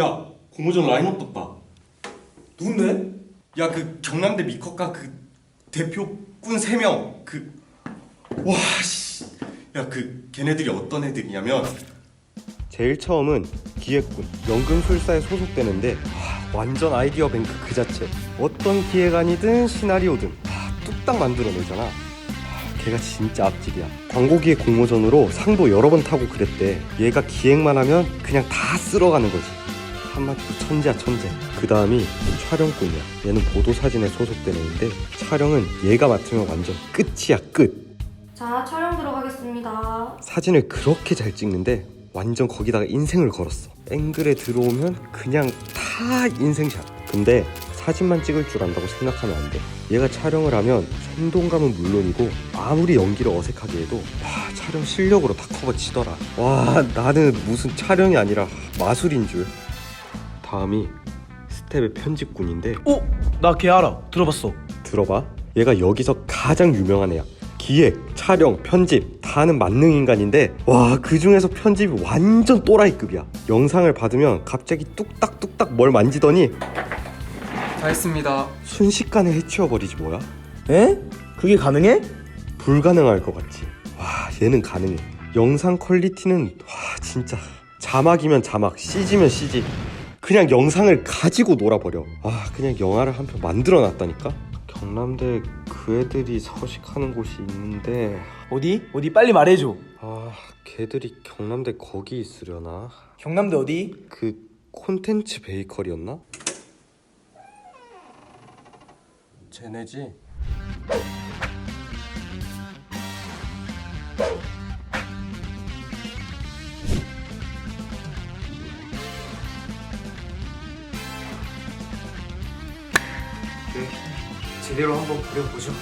야 공모전 라인업 떴다. 누군데? 야 그 경남대 미컷과 그 대표꾼 3명 그 그와씨. 야그 걔네들이 어떤 애들이냐면. 제일 처음은 기획군 연금술사에 소속되는데 와, 완전 아이디어 뱅크 그 자체. 어떤 기획안이든 시나리오든 와, 뚝딱 만들어내잖아. 와, 걔가 진짜 앞질이야. 광고기획 공모전으로 상도 여러 번 타고 그랬대. 얘가 기획만 하면 그냥 다 쓸어가는 거지 한마디로 천재야 천재. 그 다음이 촬영꾼이야. 얘는 보도사진에 소속된 애인데 촬영은 얘가 맡으면 완전 끝이야 끝. 자, 촬영 들어가겠습니다. 사진을 그렇게 잘 찍는데 완전 거기다가 인생을 걸었어. 앵글에 들어오면 그냥 다 인생샷. 근데 사진만 찍을 줄 안다고 생각하면 안 돼. 얘가 촬영을 하면 생동감은 물론이고 아무리 연기를 어색하게 해도 와 촬영 실력으로 다 커버치더라. 와 나는 무슨 촬영이 아니라 마술인 줄 다음이 스텝의 편집군인데 어? 나 걔 알아. 들어봤어. 들어봐. 얘가 여기서 가장 유명한 애야. 기획, 촬영, 편집 다 하는 만능 인간인데 와 그 중에서 편집이 완전 또라이급이야. 영상을 받으면 갑자기 뚝딱뚝딱 뭘 만지더니 다 했습니다. 순식간에 해치워 버리지 뭐야? 에? 그게 가능해? 불가능할 것 같지. 와 얘는 가능해. 영상 퀄리티는 와 진짜 자막이면 자막, CG면 CG. 그냥 영상을 가지고 놀아버려. 아 그냥 영화를 한 편 만들어 놨다니까. 경남대 그 애들이 서식하는 곳이 있는데 어디? 어디 빨리 말해줘. 아 걔들이 경남대 거기 있으려나? 경남대 어디? 그 콘텐츠 베이커리였나? 쟤네지. 제대로 한번 부려보죠.